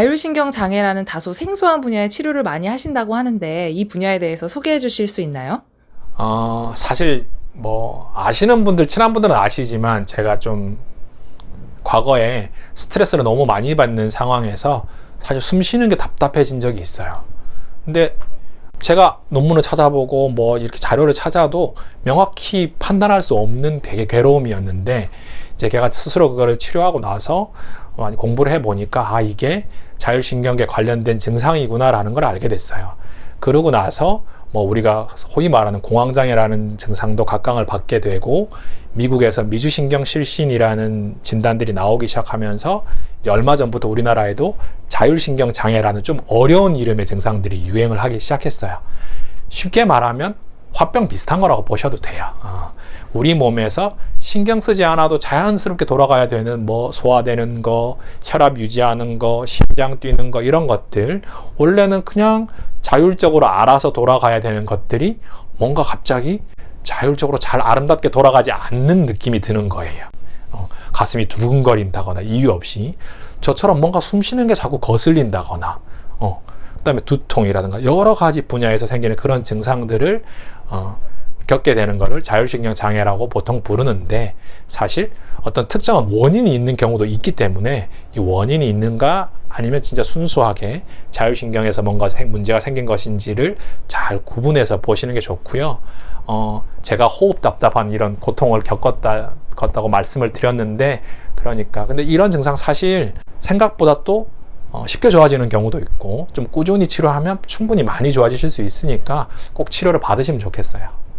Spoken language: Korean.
자율신경 장애라는 다소 생소한 분야의 치료를 많이 하신다고 하는데 이 분야에 대해서 소개해 주실 수 있나요? 어, 사실 뭐 아시는 분들 친한 분들은 아시지만 제가 좀 과거에 스트레스를 너무 많이 받는 상황에서 사실 숨 쉬는 게 답답해진 적이 있어요. 근데 제가 논문을 찾아보고 뭐 이렇게 자료를 찾아도 명확히 판단할 수 없는 되게 괴로움이었는데 이제 제가 스스로 그거를 치료하고 나서 많이 공부를 해 보니까 아 이게 자율신경계 관련된 증상이구나라는 걸 알게 됐어요. 그러고 나서 뭐 우리가 소위 말하는 공황장애라는 증상도 각광을 받게 되고 미국에서 미주신경 실신이라는 진단들이 나오기 시작하면서 얼마 전부터 우리나라에도 자율신경 장애라는 좀 어려운 이름의 증상들이 유행을 하기 시작했어요. 쉽게 말하면 화병 비슷한 거라고 보셔도 돼요. 어. 우리 몸에서 신경 쓰지 않아도 자연스럽게 돌아가야 되는 뭐 소화되는 거, 혈압 유지하는 거, 심장 뛰는 거 이런 것들 원래는 그냥 자율적으로 알아서 돌아가야 되는 것들이 뭔가 갑자기 자율적으로 잘 아름답게 돌아가지 않는 느낌이 드는 거예요. 어, 가슴이 두근거린다거나 이유 없이 저처럼 뭔가 숨 쉬는 게 자꾸 거슬린다거나 어, 그다음에 두통이라든가 여러 가지 분야에서 생기는 그런 증상들을 어, 겪게 되는 것을 자율신경 장애라고 보통 부르는데 사실 어떤 특정한 원인이 있는 경우도 있기 때문에 이 원인이 있는가 아니면 진짜 순수하게 자율신경에서 뭔가 생- 문제가 생긴 것인지를 잘 구분해서 보시는 게 좋고요. 어, 제가 호흡 답답한 이런 고통을 겪었다, 겪었다고 말씀을 드렸는데 그러니까 근데 이런 증상 사실 생각보다 또 어, 쉽게 좋아지는 경우도 있고 좀 꾸준히 치료하면 충분히 많이 좋아지실 수 있으니까 꼭 치료를 받으시면 좋겠어요.